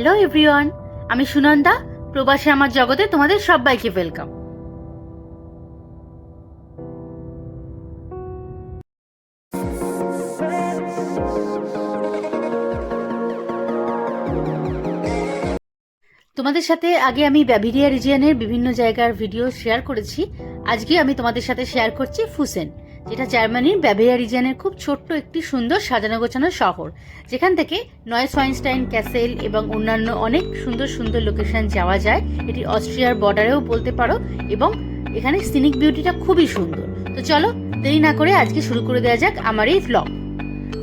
Hello everyone আমি সুনন্দা, প্রবাসে আমার জগতে তোমাদের সবাইকে ওয়েলকাম তোমাদের সাথে আগে আমি ব্যাভিরিয়া রিজিয়ানের বিভিন্ন জায়গার ভিডিও শেয়ার করেছি। আজকে আমি তোমাদের সাথে শেয়ার করছি ফুসেন। যেটা জার্মানির ব্যাভিরিয়া রিজিয়নের খুব ছোট্ট একটি সুন্দর সাজানো গোছানো শহর। যেখান থেকে নয় সোয়াইনস্টাইন ক্যাসেল এবং অন্যান্য অনেক সুন্দর সুন্দর লোকেশন যাওয়া যায়। এটি অস্ট্রিয়ার বর্ডারেও বলতে পারো এবং এখানে সিনিক বিউটিটা খুবই সুন্দর। তো চলো, দেরি না করে আজকে শুরু করে দেওয়া যাক আমার এই ভ্লগ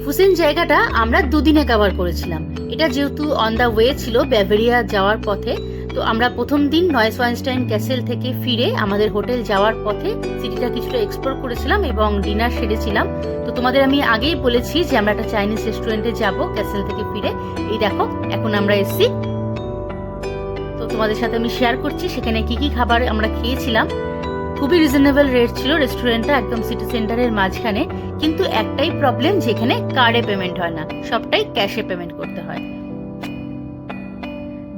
ফুসেন জায়গাটা আমরা দুদিনে কভার করেছিলাম। এটা যেহেতু অন দ্য ওয়ে ছিল ব্যাভেরিয়া যাওয়ার পথে তো আমরা প্রথম দিন নয়েস ওয়াইনস্টাইন ক্যাসেল থেকে ফিরে আমাদের হোটেল যাওয়ার পথে সিটিটা কিছুটা এক্সপ্লোর করেছিলাম এবং ডিনার সেরেছিলাম। তো তোমাদের আমি আগেই বলেছি যে আমরা একটা চাইনিজ রেস্টুরেন্টে যাব ক্যাসেল থেকে ফিরে। এই দেখো, এখন আমরা এসছি। তো তোমাদের সাথে আমি শেয়ার করছি, সেখানে কি কি খাবার আমরা খেয়েছিলাম। খুবই রিজনেবল রেট ছিল রেস্টুরেন্টটা একদম সিটি সেন্টারের মাঝখানে। কিন্তু একটাই প্রবলেম যেখানে কার্ডে পেমেন্ট হয় না, সবটাই ক্যাশে পেমেন্ট করতে হয়।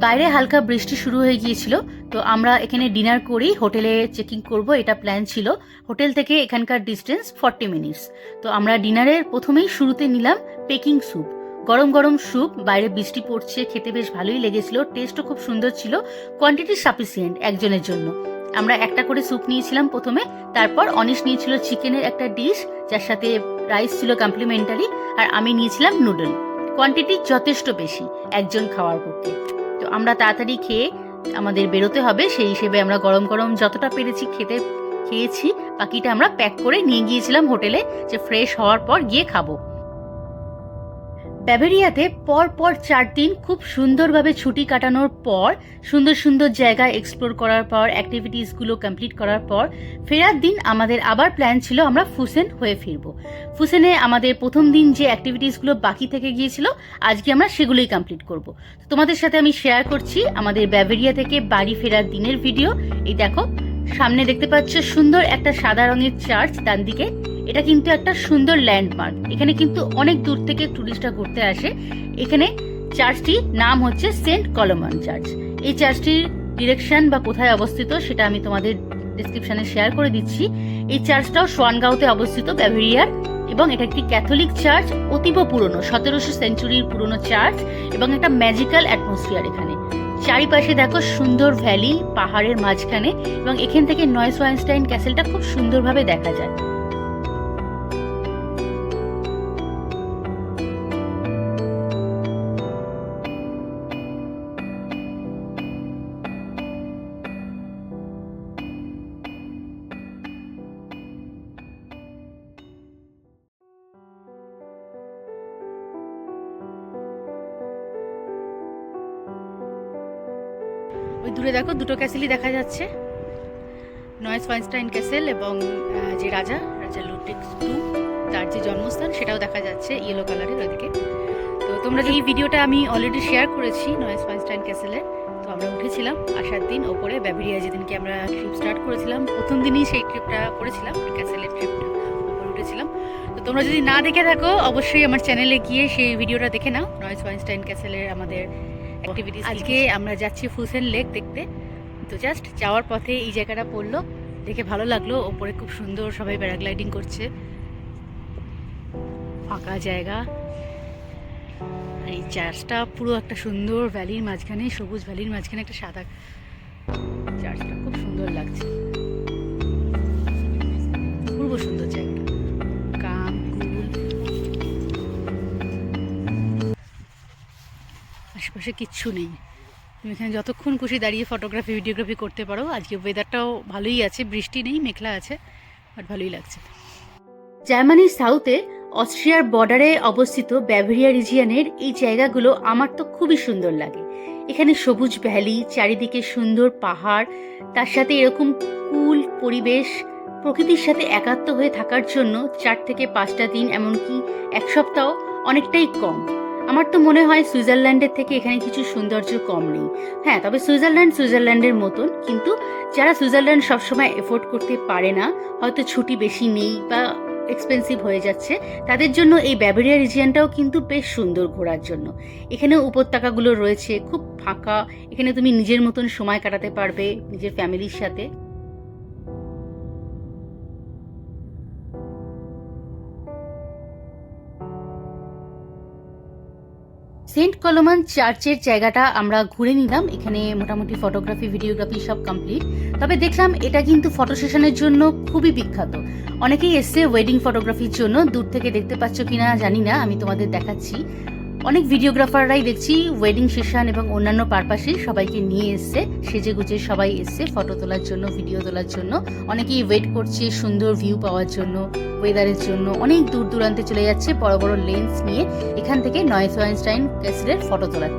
বাইরে হালকা বৃষ্টি শুরু হয়ে গিয়েছিল, তো আমরা এখানে ডিনার করি, হোটেলে চেকিং করব, এটা প্ল্যান ছিল। হোটেল থেকে এখানকার ডিস্টেন্স ফর্টি মিনিটস। তো আমরা ডিনারের প্রথমেই শুরুতে নিলাম পেকিং স্যুপ। গরম গরম স্যুপ, বাইরে বৃষ্টি পড়ছে, খেতে বেশ ভালোই লেগেছিল, টেস্টও খুব সুন্দর ছিল কোয়ান্টিটি সাফিসিয়েন্ট একজনের জন্য। আমরা একটা করে স্যুপ নিয়েছিলাম প্রথমে, তারপর অনিশ নিয়েছিল চিকেনের একটা ডিশ যার সাথে রাইস ছিল কমপ্লিমেন্টারি আর আমি নিয়েছিলাম নুডল কোয়ান্টিটি যথেষ্ট বেশি, একজন খাওয়ার পক্ষে। তো আমরা তাড়াতাড়ি খেয়ে আমাদের বেরোতে হবে। সেই হিসেবে আমরা গরম গরম যতটা পেরেছি খেতে, খেয়েছি। বাকিটা আমরা প্যাক করে নিয়ে গিয়েছিলাম হোটেলে যে ফ্রেশ হওয়ার পর গিয়ে খাব। ব্যাভেরিয়াতে পর পর চার দিন খুব সুন্দরভাবে ছুটি কাটানোর পর, সুন্দর সুন্দর জায়গা এক্সপ্লোর করার পর অ্যাক্টিভিটিসগুলো কমপ্লিট করার পর, ফেরার দিন আমাদের আবার প্ল্যান ছিল আমরা ফুসেন হয়ে ফিরব। ফুসেনে আমাদের প্রথম দিন যে অ্যাক্টিভিটিসগুলো বাকি থেকে গিয়েছিল, আজকে আমরা সেগুলোই কমপ্লিট করব। তোমাদের সাথে আমি শেয়ার করছি আমাদের ব্যাভেরিয়া থেকে বাড়ি ফেরার দিনের ভিডিও এই দেখো, সামনে দেখতে পাচ্ছ সুন্দর একটা সাদা রঙের চার্চ ডান দিকে এটা কিন্তু একটা সুন্দর ল্যান্ডমার্ক এখানে কিন্তু অনেক দূর থেকে টুরিস্টরা ঘুরতে আসে। এখানে চার্চটির নাম হচ্ছে সেন্ট কলমান চার্চ এই চার্চটির ডিরেকশন বা কোথায় অবস্থিত সেটা আমি তোমাদের ডিসক্রিপশনে শেয়ার করে দিচ্ছি। এই চার্চটাও সোয়ানগাঁওতে অবস্থিত ব্যাভেরিয়ার এবং এটা একটি ক্যাথলিক চার্চ অতীব পুরনো, সতেরোশো সেঞ্চুরির পুরনো চার্চ এবং একটা ম্যাজিক্যাল অ্যাটমসফিয়ার এখানে। চারিপাশে দেখো সুন্দর ভ্যালি পাহাড়ের মাঝখানে, এবং এখান থেকে নয়েস ওয়াইনস্টাইন ক্যাসেলটা খুব সুন্দরভাবে দেখা যায়। দেখো, দুটো ক্যাসেলই দেখা যাচ্ছে। নয়েস ওয়াইনস্টাইন ক্যাসেল এবং যে রাজা রাজা লুটেক টু তার যে জন্মস্থান, সেটাও দেখা যাচ্ছে ইয়েলো কালারের ওইদিকে তো তোমরা এই ভিডিওটা আমি অলরেডি শেয়ার করেছি নয়েস ওয়াইনস্টাইন ক্যাসেলে, তো আমরা উঠেছিলাম আসার দিন ওপরে ব্যাভেরিয়া যেদিনকে আমরা ট্রিপ স্টার্ট করেছিলাম, প্রথম দিনই সেই ট্রিপটা করেছিলাম ক্যাসেলের ট্রিপটা ওপরে উঠেছিলাম। তো তোমরা যদি না দেখে থাকো, অবশ্যই আমার চ্যানেলে গিয়ে সেই ভিডিওটা দেখে নাও, নয়েস ওয়াইনস্টাইন ক্যাসেলের আমাদের আজকে আমরা যাচ্ছি ফুসেন লেক দেখতে। তো জাস্ট যাওয়ার পথে এই জায়গাটা পড়ল, দেখে ভালো লাগল। ওপরে খুব সুন্দর সবাই প্যারাগ্লাইডিং করছে। ফাঁকা জায়গা। এই চার্চটা পুরো একটা সুন্দর ভ্যালির মাঝখানে, সবুজ ভ্যালির মাঝখানে একটা সাদা চার্চটা খুব সুন্দর লাগছে। পূর্ব সুন্দর জায়গাটা আশেপাশে কিচ্ছু নেই। তুমি এখানে যতক্ষণ খুশি দাঁড়িয়ে ফটোগ্রাফি ভিডিওগ্রাফি করতে পারো। আজকে ওয়েদারটাও ভালোই আছে, বৃষ্টি নেই, মেঘলা আছে বাট ভালোই লাগছে। জার্মানির সাউথে অস্ট্রিয়ার বর্ডারে অবস্থিত ব্যাভেরিয়া রিজিয়ানের এই জায়গাগুলো আমার তো খুবই সুন্দর লাগে। এখানে সবুজ ভ্যালি, চারিদিকে সুন্দর পাহাড়, তার সাথে এরকম কুল পরিবেশ, প্রকৃতির সাথে একাত্ম হয়ে থাকার জন্য চার থেকে পাঁচটা দিন, এমনকি এক সপ্তাহ অনেকটাই কম। আমার তো মনে হয় সুইজারল্যান্ডের থেকে এখানে কিছু সৌন্দর্য কম নেই। হ্যাঁ তবে সুইজারল্যান্ড সুইজারল্যান্ডের মতন, কিন্তু যারা সুইজারল্যান্ড সবসময় এফোর্ড করতে পারে না, হয়তো ছুটি বেশি নেই বা এক্সপেন্সিভ হয়ে যাচ্ছে, তাদের জন্য এই ব্যাবেরিয়া রিজিয়ানটাও কিন্তু বেশ সুন্দর ঘোরার জন্য। এখানে উপত্যকাগুলো রয়েছে, খুব ফাঁকা, এখানে তুমি নিজের মতন সময় কাটাতে পারবে, নিজের ফ্যামিলির সাথে। সেন্ট কলমান চার্চের জায়গাটা আমরা ঘুরে নিলাম। এখানে মোটামুটি ফটোগ্রাফি, ভিডিওগ্রাফি সব কমপ্লিট। তবে দেখলাম এটা কিন্তু ফটো সেশনের জন্য খুবই বিখ্যাত। অনেকেই এসছে ওয়েডিং ফটোগ্রাফির জন্য। দূর থেকে দেখতে পাচ্ছ কিনা জানি না, আমি তোমাদের দেখাচ্ছি। অনেক ভিডিওগ্রাফাররাই দেখছি ওয়েডিং সেশন এবং অন্যান্য পারপাসেই সবাইকে নিয়ে এসছে, সেজে গুজে সবাই এসছে ফটো তোলার জন্য ভিডিও তোলার জন্য। অনেকেই ওয়েট করছে সুন্দর ভিউ পাওয়ার জন্য ওয়েদারের জন্য। অনেক দূর দূরান্তে চলে যাচ্ছে বড় বড় লেন্স নিয়ে এখান থেকে নয়েস ওয়াইনস্টাইন ক্যাসেলের ফটো তোলার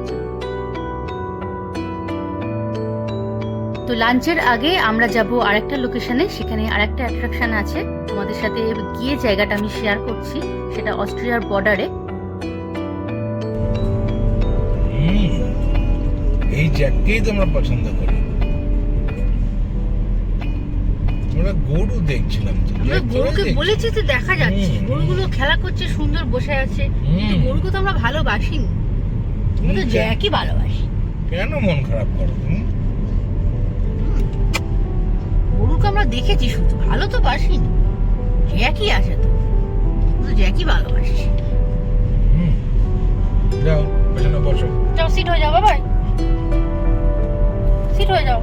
তো লাঞ্চের আগে আমরা যাব আরেকটা লোকেশনে সেখানে আরেকটা অ্যাট্রাকশন আছে। তোমাদের সাথে গিয়ে জায়গাটা আমি শেয়ার করছি, সেটা অস্ট্রিয়ার বর্ডারে এই জ্যাককেই তো আমরা পছন্দ করি। আমরা গরু দেখছিলাম আমরা গরুকে বলেছি তো দেখা যাচ্ছে গরুগুলো খেলা করছে সুন্দর বসে আছে। গরুকে তো আমরা ভালোবাসি। আমরা তো জ্যাকই ভালোবাসি। কেন মন খারাপ করো তুমি? গরুকে আমরা দেখেছি শুধু ভালো তো বাসি জ্যাকই আছে তো। শুধু জ্যাকই ভালোবাসি। যাও পেছনে বসো। যাও সিট হয়ে যাও বাবাই। সিট হয়ে যাও।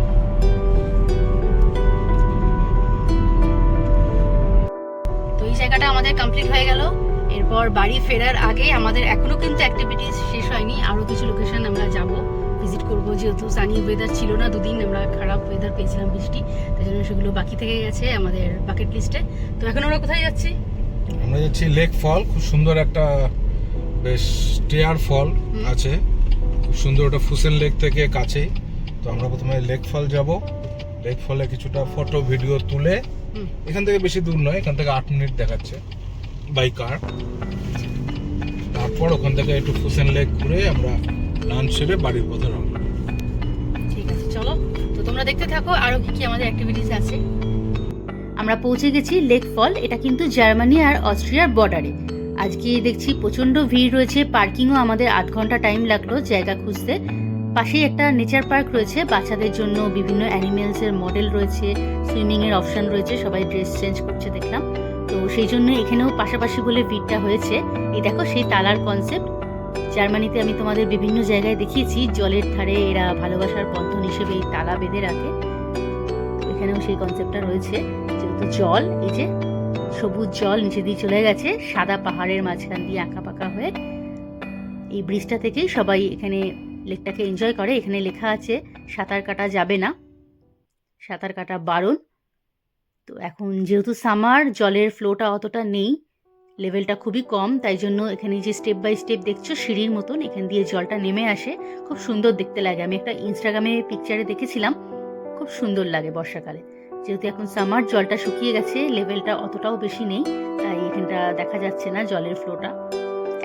তো এই জায়গাটা আমাদের কমপ্লিট হয়ে গেল। এরপর বাড়ি ফেরার আগে আমাদের এখনও কিন্তু অ্যাক্টিভিটিস শেষ হয়নি। আরও কিছু লোকেশন আমরা যাব। ভিজিট করব যেহেতু সানি ওয়েদার ছিল না দুদিন আমরা খারাপ ওয়েদার পেয়েছিলাম বৃষ্টি। তাই জন্য সেগুলো বাকি থেকে গেছে আমাদের বাকেট লিস্টে তো এখন আমরা কোথায় যাচ্ছি? আমরা যাচ্ছি লেক ফল খুব সুন্দর একটা বেশ টেয়ার ফল আছে। খুব সুন্দর ওটা ফুসেন লেক থেকে কাছেই। তো আমরা প্রথমে লেক ফল যাব। লেক ফলে কিছুটা ফটো ভিডিও তুলে এখান থেকে বেশি দূর নয় এখান থেকে আট মিনিট দেখাচ্ছে বাই কার তারপর ওখান থেকে একটু ফুসেন লেক ঘুরে আমরা লাঞ্চ সেরে বাড়ির পথে রওনা। ঠিক আছে চলো। তো তোমরা দেখতে থাকো আরও কি কি আমাদের অ্যাক্টিভিটিস আছে। আমরা পৌঁছে গেছি লেক ফল এটা কিন্তু জার্মানি আর অস্ট্রিয়ার বর্ডারে আজকে দেখছি প্রচণ্ড ভিড় রয়েছে পার্কিংও আমাদের আধ ঘণ্টা টাইম লাগল জায়গা খুঁজতে। পাশেই একটা নেচার পার্ক রয়েছে। বাচ্চাদের জন্য বিভিন্ন অ্যানিমেলস এর মডেল রয়েছে সুইমিং এর অপশন রয়েছে, সবাই ড্রেস চেঞ্জ করছে দেখলাম। তো সেই জন্য এখানেও পাশাপাশি বলে ভিড়টা হয়েছে। এই দেখো সেই তালার কনসেপ্ট জার্মানিতে আমি তোমাদের বিভিন্ন জায়গায় দেখিয়েছি, জলের ধারে এরা ভালোবাসার বন্ধন হিসেবে এই তালা বেঁধে রাখে। এখানেও সেই কনসেপ্টটা রয়েছে। যেহেতু জল, এই যে সবুজ জল নিচে দিয়ে চলে গেছে, সাদা পাহাড়ের মাঝখান দিয়ে আঁকা পাকা হয়ে এই ব্রিজটা থেকেই সবাই এখানে লেকটাকে এনজয় করে, এখানে লেখা আছে, সাঁতার কাটা যাবে না। সাঁতার কাটা বারণ। তো এখন যেহেতু সামার জলের ফ্লোটা অতটা নেই লেভেলটা খুবই কম, তাই জন্য এখানে যে স্টেপ বাই স্টেপ দেখছ, সিঁড়ির মতন, এখান দিয়ে জলটা নেমে আসে। খুব সুন্দর দেখতে লাগে। আমি একটা ইনস্টাগ্রামে পিকচারে দেখেছিলাম, খুব সুন্দর লাগে বর্ষাকালে। যেহেতু এখন সামার জলটা শুকিয়ে গেছে লেভেলটা অতটাও বেশি নেই, তাই এখানটা দেখা যাচ্ছে না জলের ফ্লোটা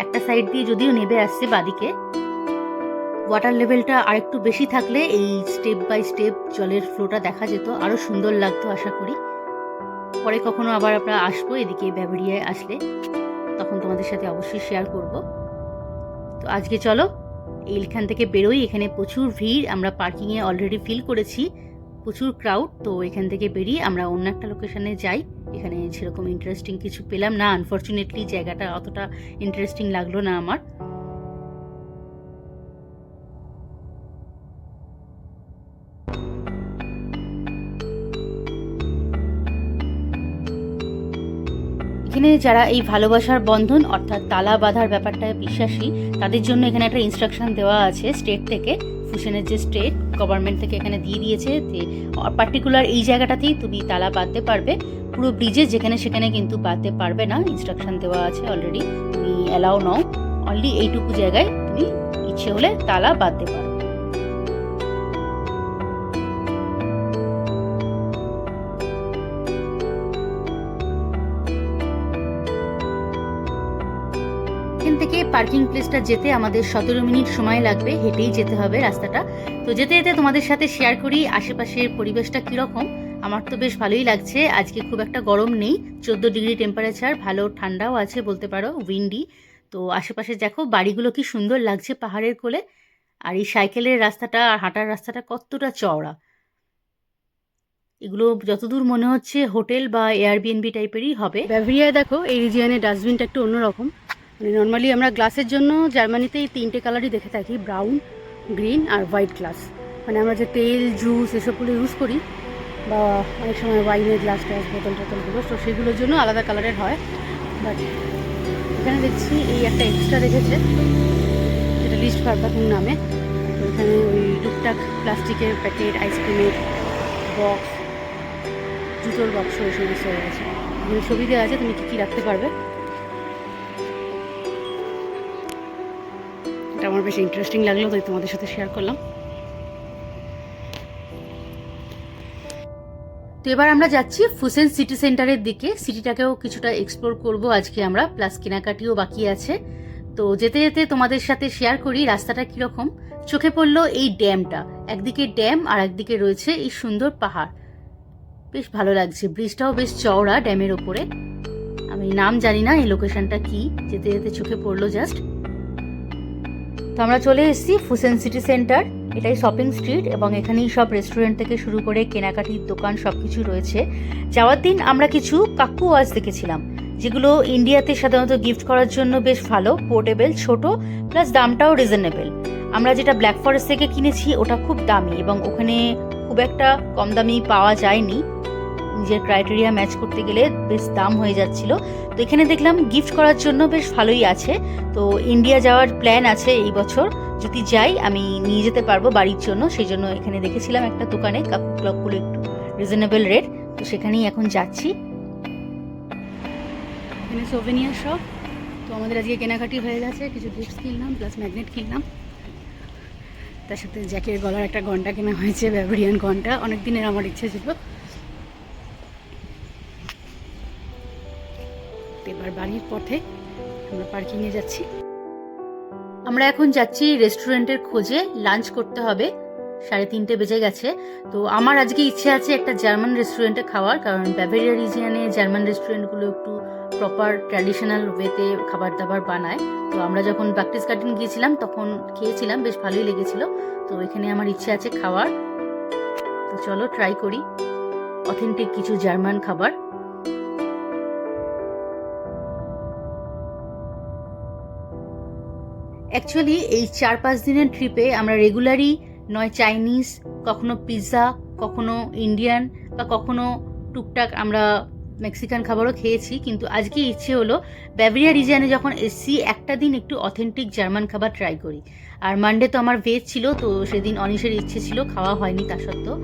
একটা সাইড দিয়ে যদিও নেবে আসছে বাদিকে ওয়াটার লেভেলটা আরেকটু বেশি থাকলে এই স্টেপ বাই স্টেপ জলের ফ্লোটা দেখা যেত আরও সুন্দর লাগতো আশা করি। পরে কখনো আবার আমরা আসব এদিকে ব্যাবেরিয়ায় আসলে, তখন তোমাদের সাথে অবশ্যই শেয়ার করব। তো আজকে চলো, এইখান থেকে বেরোই, এখানে প্রচুর ভিড়, আমরা পার্কিংয়ে অলরেডি ফিল করেছি, প্রচুর ক্রাউড তো এখান থেকে বেরিয়ে আমরা অন্য একটা লোকেশনে যাই। এখানে সেরকম ইন্টারেস্টিং কিছু পেলাম না আনফর্চুনেটলি জায়গাটা অতটা ইন্টারেস্টিং লাগল না আমার। এখানে যারা এই ভালোবাসার বন্ধন, অর্থাৎ তালা বাঁধার ব্যাপারটায় বিশ্বাসী, তাদের জন্য এখানে একটা ইনস্ট্রাকশন দেওয়া আছে স্টেট থেকে ফুশনের যে স্টেট গভর্নমেন্ট থেকে এখানে দিয়ে দিয়েছে যে পার্টিকুলার এই জায়গাটাতেই তুমি তালা বাঁধতে পারবে। পুরো ব্রিজে যেখানে সেখানে কিন্তু বাঁধতে পারবে না ইনস্ট্রাকশন দেওয়া আছে অলরেডি তুমি অ্যালাউ নাও। অনলি এইটুকু জায়গায় তুমি ইচ্ছে হলে তালা বাঁধতে পারো। পার্কিং প্লেসটা যেতে আমাদের সতেরো মিনিট সময় লাগবে, হেঁটেই যেতে হবে রাস্তাটা। তো যেতে যেতে তোমাদের সাথে শেয়ার করি, আশেপাশের পরিবেশটা কীরকম? আমার তো বেশ ভালোই লাগছে। আজকে খুব একটা গরম নেই, চোদ্দ ডিগ্রি টেম্পারেচার ভালো ঠান্ডাও আছে বলতে পারো উইন্ডি তো আশেপাশে দেখো, বাড়িগুলো কি সুন্দর লাগছে পাহাড়ের কোলে। আর এই সাইকেলের রাস্তাটা আর হাঁটার রাস্তাটা কতটা চওড়া। এগুলো যতদূর মনে হচ্ছে, হোটেল বা এয়ারবিএনবি টাইপেরই হবে। ব্যাভেরিয়ায় দেখো, এই রিজিয়ানের ডাস্টবিনটা একটু অন্যরকম। মানে নর্মালি আমরা গ্লাসের জন্য জার্মানিতে এই তিনটে কালারই দেখে থাকি ব্রাউন গ্রিন আর হোয়াইট গ্লাস মানে আমরা যে তেল জুস এসবগুলো ইউজ করি বা অনেক সময় ওয়াইনের গ্লাস টাস বোতল টোতলগুলো তো সেগুলোর জন্য আলাদা কালারের হয়। বাট এখানে দেখছি এই একটা এক্সট্রা রেখেছে যেটা লিস্ট পারপাকিং নামে। তো এখানে ওই টুকটাক প্লাস্টিকের প্যাকেট আইসক্রিমের বক্স জুতোর বক্স এই সমস্ত রয়েছে ছবি দেওয়া আছে, তুমি কী কী রাখতে পারবে? এটা আমার বেশ ইন্টারেস্টিং লাগল, তাই তোমাদের সাথে শেয়ার করলাম। তো এবার আমরা যাচ্ছি ফুসেন সিটি সেন্টারের দিকে। সিটিটাকেও কিছুটা এক্সপ্লোর করব আজকে আমরা প্লাস কেনাকাটিও বাকি আছে। তো যেতে যেতে তোমাদের সাথে শেয়ার করি, রাস্তাটা কীরকম। চোখে পড়ল এই ড্যামটা। একদিকে ড্যাম আর একদিকে রয়েছে এই সুন্দর পাহাড়। বেশ ভালো লাগছে, ব্রিজটাও বেশ চওড়া ড্যামের ওপরে। আমি নাম জানি না, এই লোকেশনটা কি। যেতে যেতে চোখে পড়ল জাস্ট তো আমরা চলে এসেছি ফুসেন সিটি সেন্টার এটাই শপিং স্ট্রিট এবং এখানেই সব রেস্টুরেন্ট থেকে শুরু করে কেনাকাটির দোকান সব কিছু রয়েছে। যাওয়ার দিন আমরা কিছু কাকু ওয়াচ দেখেছিলাম, যেগুলো ইন্ডিয়াতে সাধারণত গিফট করার জন্য বেশ ভালো পোর্টেবল ছোট প্লাস দামটাও রিজনেবল আমরা যেটা ব্ল্যাক ফরেস্ট থেকে কিনেছি, ওটা খুব দামি এবং ওখানে খুব একটা কম দামি পাওয়া যায়নি। নিজের ক্রাইটেরিয়া ম্যাচ করতে গেলে বেশ দাম হয়ে যাচ্ছিল। তো এখানে দেখলাম গিফট করার জন্য বেশ ভালোই আছে। তো ইন্ডিয়া যাওয়ার প্ল্যান আছে এই বছর। যদি যাই, আমি নিয়ে যেতে পারব বাড়ির জন্য। সেই জন্য এখানে দেখেছিলাম একটা দোকানে কাকু ক্লকগুলো একটু রিজনেবল রেট তো সেখানেই এখন যাচ্ছি। এখানে সোভেনিয়ার শপ তো আমাদের আজকে কেনাকাটি হয়ে গেছে। কিছু গিফটস কিনলাম প্লাস ম্যাগনেট কিনলাম। তার সাথে জ্যাকের গলার একটা ঘণ্টা কেনা হয়েছে ব্যাভারিয়ান ঘণ্টা অনেক দিনের আমার ইচ্ছে ছিল। বাড়ির পথে। আমরা পার্কিংয়ে যাচ্ছি। আমরা এখন যাচ্ছি রেস্টুরেন্টের খোঁজে। লাঞ্চ করতে হবে। সাড়ে তিনটে বেজে গেছে। তো আমার আজকে ইচ্ছে আছে একটা জার্মান রেস্টুরেন্টে খাওয়ার, কারণ ব্যাভেরিয়া রিজিয়ানে জার্মান রেস্টুরেন্টগুলো একটু প্রপার ট্র্যাডিশনাল ওয়েতে খাবার দাবার বানায়। তো আমরা যখন প্র্যাকটিস গার্ডেন গিয়েছিলাম, তখন খেয়েছিলাম, বেশ ভালোই লেগেছিল। তো এখানে আমার ইচ্ছে আছে খাওয়ার। তো চলো ট্রাই করি। অথেন্টিক কিছু জার্মান খাবার। অ্যাকচুয়ালি এই চার পাঁচ দিনের ট্রিপে আমরা রেগুলারই নয় চাইনিজ কখনো পিৎজা কখনো ইন্ডিয়ান বা কখনো টুকটাক আমরা মেক্সিকান খাবারও খেয়েছি। কিন্তু আজকে ইচ্ছে হলো ব্যাভেরিয়া রিজিয়ানে যখন এসছি, একটা দিন একটু অথেন্টিক জার্মান খাবার ট্রাই করি। আর মানডে তো আমার ভেজ ছিল, তো সেদিন অনিশের ইচ্ছে ছিল, খাওয়া হয়নি তা সত্ত্বেও।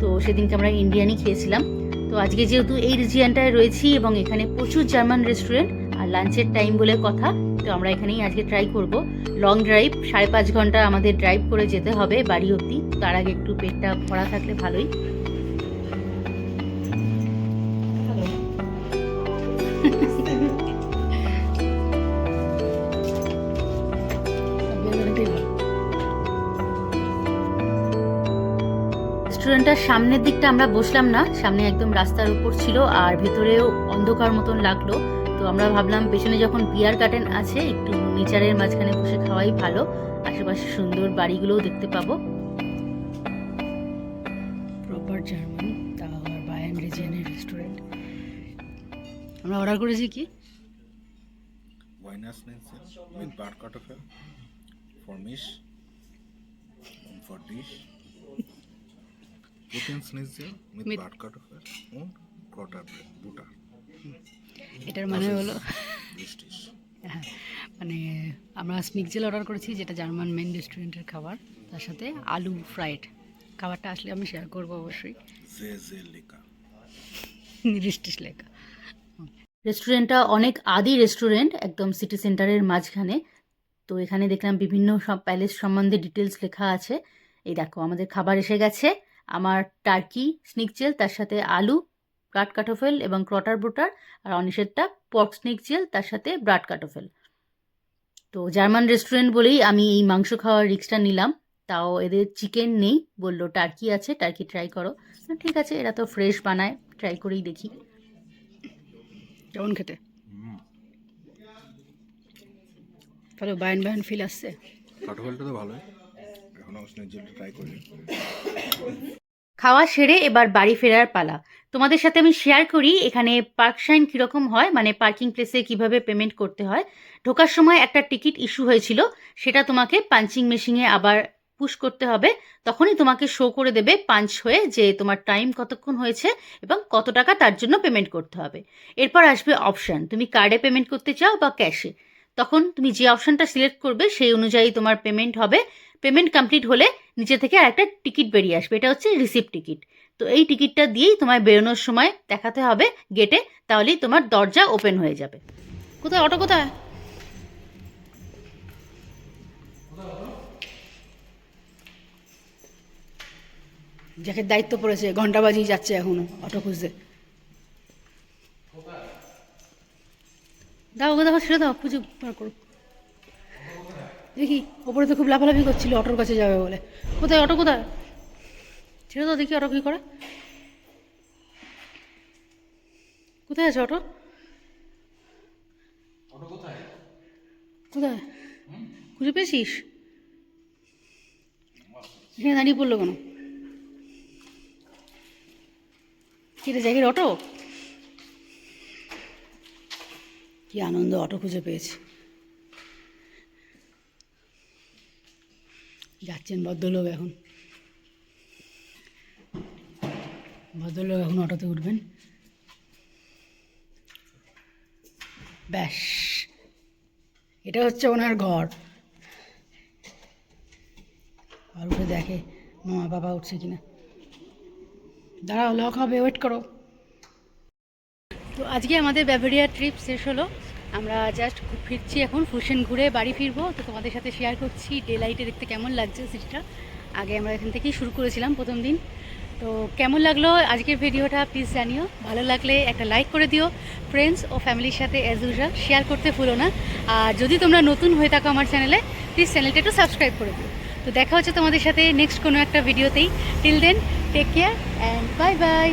তো সেদিনকে আমরা ইন্ডিয়ানই খেয়েছিলাম। তো আজকে যেহেতু এই রিজিয়ানটায় রয়েছি এবং এখানে প্রচুর জার্মান রেস্টুরেন্ট লাঞ্চের টাইম বলে কথা, তো আমরা এখানেই আজকে ট্রাই করব। লং ড্রাইভ সাড়ে পাঁচ ঘণ্টা আমাদের ড্রাইভ করে যেতে হবে বাড়ি অবধি। তার আগে একটু পেটটা ভরা থাকলে ভালোই। রেস্টুরেন্টটার সামনের দিকটা আমরা বসলাম না, সামনে একদম রাস্তার উপর ছিল, আর ভেতরেও অন্ধকার মতন লাগল। তো আমরা ভাবলাম পেছনে যখন বিয়ার গার্ডেন আছে একটু নেচারের মাঝখানে বসে খাওয়াই ভালো। আশেপাশে সুন্দর বাড়িগুলোও দেখতে পাবো। প্রপার জার্মান তাহার বায়ান রিজিয়ানের রেস্টুরেন্ট আমরা অর্ডার করেছি কি? এটার মানে হলো হ্যাঁ মানে আমরা স্নিকজেল অর্ডার করেছি যেটা জার্মান মেন রেস্টুরেন্টের খাবার। তার সাথে আলু ফ্রাইড খাবারটা আসলে আমি শেয়ার করব অবশ্যই. নির্দিষ্ট লেখা। রেস্টুরেন্টটা অনেক আদি রেস্টুরেন্ট একদম সিটি সেন্টারের মাঝখানে। তো এখানে দেখলাম বিভিন্ন সব প্যালেস সম্বন্ধে ডিটেলস লেখা আছে। এই দেখো আমাদের খাবার এসে গেছে। আমার টার্কি স্নিকচেল তার সাথে আলু ব্রাড কাটোফেল এবং ক্রটার বুটার আর অনিশেরটা পর্ক স্নিকচেল তার সাথে ব্রাড কাটোফেল তো জার্মান রেস্টুরেন্ট বলেই আমি এই মাংস খাওয়ার রিক্সটা নিলাম। তাও এদের চিকেন নেই বলল টার্কি আছে টার্কি ট্রাই করো। ঠিক আছে এরা তো ফ্রেশ বানায় ট্রাই করেই দেখি। কেমন খেতে? তাহলে বায়ন বায়ন ফিল আসছে। তো এখনও স্নেজলটা ট্রাই করিনি। খাওয়া সেরে এবার বাড়ি ফেরার পালা। তোমাদের সাথে আমি শেয়ার করি এখানে পার্ক সাইন কীরকম হয় মানে পার্কিং প্লেসে কীভাবে পেমেন্ট করতে হয়। ঢোকার সময় একটা টিকিট ইস্যু হয়েছিল, সেটা তোমাকে পাঞ্চিং মেশিনে আবার পুশ করতে হবে। তখনই তোমাকে শো করে দেবে পাঞ্চ হয়ে যে তোমার টাইম কতক্ষণ হয়েছে এবং কত টাকা তার জন্য পেমেন্ট করতে হবে। এরপর আসবে অপশান তুমি কার্ডে পেমেন্ট করতে চাও বা ক্যাশে তখন তুমি যে অপশানটা সিলেক্ট করবে, সেই অনুযায়ী তোমার পেমেন্ট হবে। পেমেন্ট কমপ্লিট হলে নিচে থেকে আর একটা টিকিট বেরিয়ে আসবে এটা হচ্ছে রিসিপ্ট টিকিট। তো এই টিকিটটা দিয়েই তোমায় বেরোনোর সময় দেখাতে হবে গেটে তাহলেই তোমার দরজা ওপেন হয়ে যাবে। কোথায়? অটো কোথায়? যাকে দায়িত্ব পড়েছে ঘণ্টা বাজিয়ে যাচ্ছে এখনও অটো খুঁজতে। দাও ওকে দাও সেটা দাও বার করো। দেখি ওপরে তো খুব লাফালাফি করছিল অটোর কাছে যাবে বলে। কোথায় অটো কোথায়? ছেড়ে দাও দেখি অটো কী করে। কোথায় আছে অটো? কোথায়? খুঁজে পেয়েছিস? এখানে দাঁড়িয়ে পড়ল কেন? কিরে জায়গার অটো? কি আনন্দ অটো খুঁজে পেয়েছি। যাচ্ছেন ভদ্রলোক এখন। ভদ্রলোক এখন অটোতে উঠবেন। ব্যাস। এটা হচ্ছে ওনার ঘর। আর উঠে দেখে মামা বাবা উঠছে কিনা। দাঁড়াও লক হবে ওয়েট করো। তো আজকে আমাদের ব্যাভারিয়া ট্রিপ শেষ হলো। আমরা জাস্ট ফিরছি এখন ফুশন ঘুরে বাড়ি ফিরবো। তো তোমাদের সাথে শেয়ার করছি ডে লাইটে দেখতে কেমন লাগছে সিটিটা আগে আমরা এখান থেকেই শুরু করেছিলাম প্রথম দিন। তো কেমন লাগল আজকের ভিডিওটা প্লিজ জানিও। ভালো লাগলে একটা লাইক করে দিও। ফ্রেন্ডস ও ফ্যামিলির সাথে অ্যাজ ইউজুয়াল শেয়ার করতে ভুলো না। আর যদি তোমরা নতুন হয়ে থাকো আমার চ্যানেলে প্লিজ চ্যানেলটা একটু সাবস্ক্রাইব করে দিও। তো দেখা হচ্ছে তোমাদের সাথে নেক্সট কোনো একটা ভিডিওতেই till then take care and bye bye